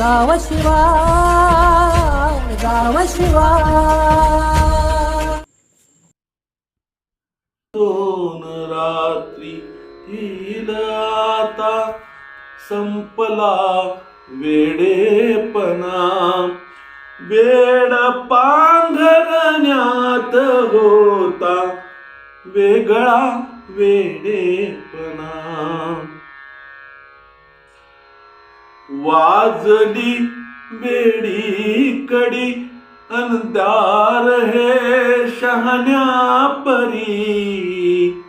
गाव शिवार गाव शिवार दोन रात्री तीन आता संपला वेडेपणा. वेड पांघरण्यात होता वेगळा वेडेपणा. वाजली बेडी कडी अंधार हे शहाण्या परी.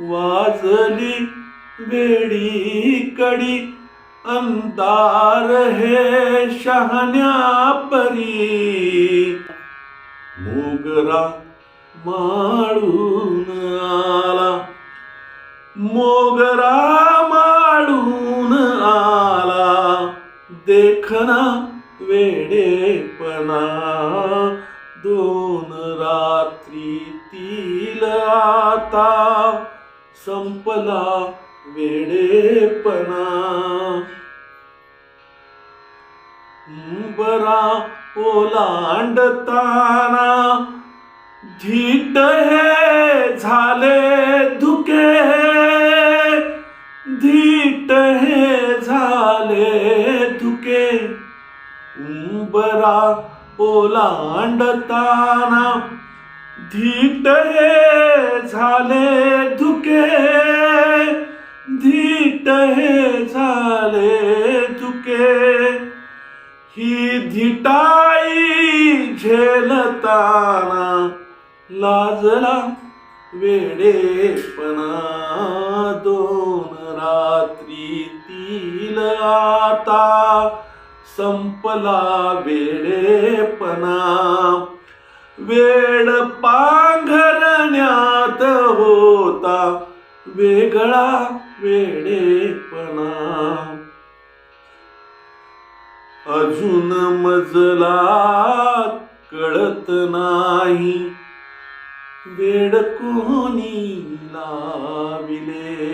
वाजली बेडी कडी अंधार हे शहाण्या परी. मोगरा माळून आला मोगरा देखना वेडेपणा. दोन रात्रीतील आता संपला वेडेपणा. बरा ओलांडताना धीट हे झाले उंबरा ओलांडताना धीट हे झाले धुके. धीट हे झाले धुके. ही धिटाई झेलताना लाजला वेडेपणा दो संपला वेडेपणा. वेड पांघरण्यात होता वेगळा वेडेपणा. अजून मजला कळत नाही वेड कोणी लाविले.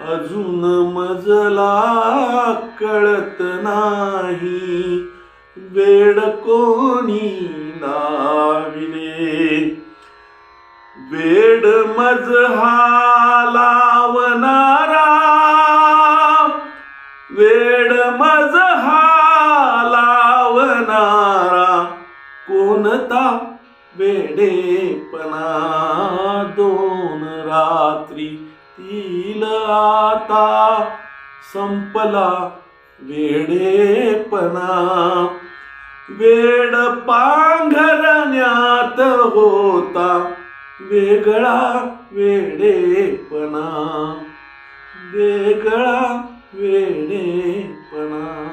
अजून मजला कळत नाही. वेड कोणी नाविले वेड मज लावणारा? वेड मज हा लावणारा? कोणता वेडेपणा दो आता संपला वेडेपणा. वेड पांघरण्यात होता वेगळा वेडेपणा. वेगळा वेडेपणा.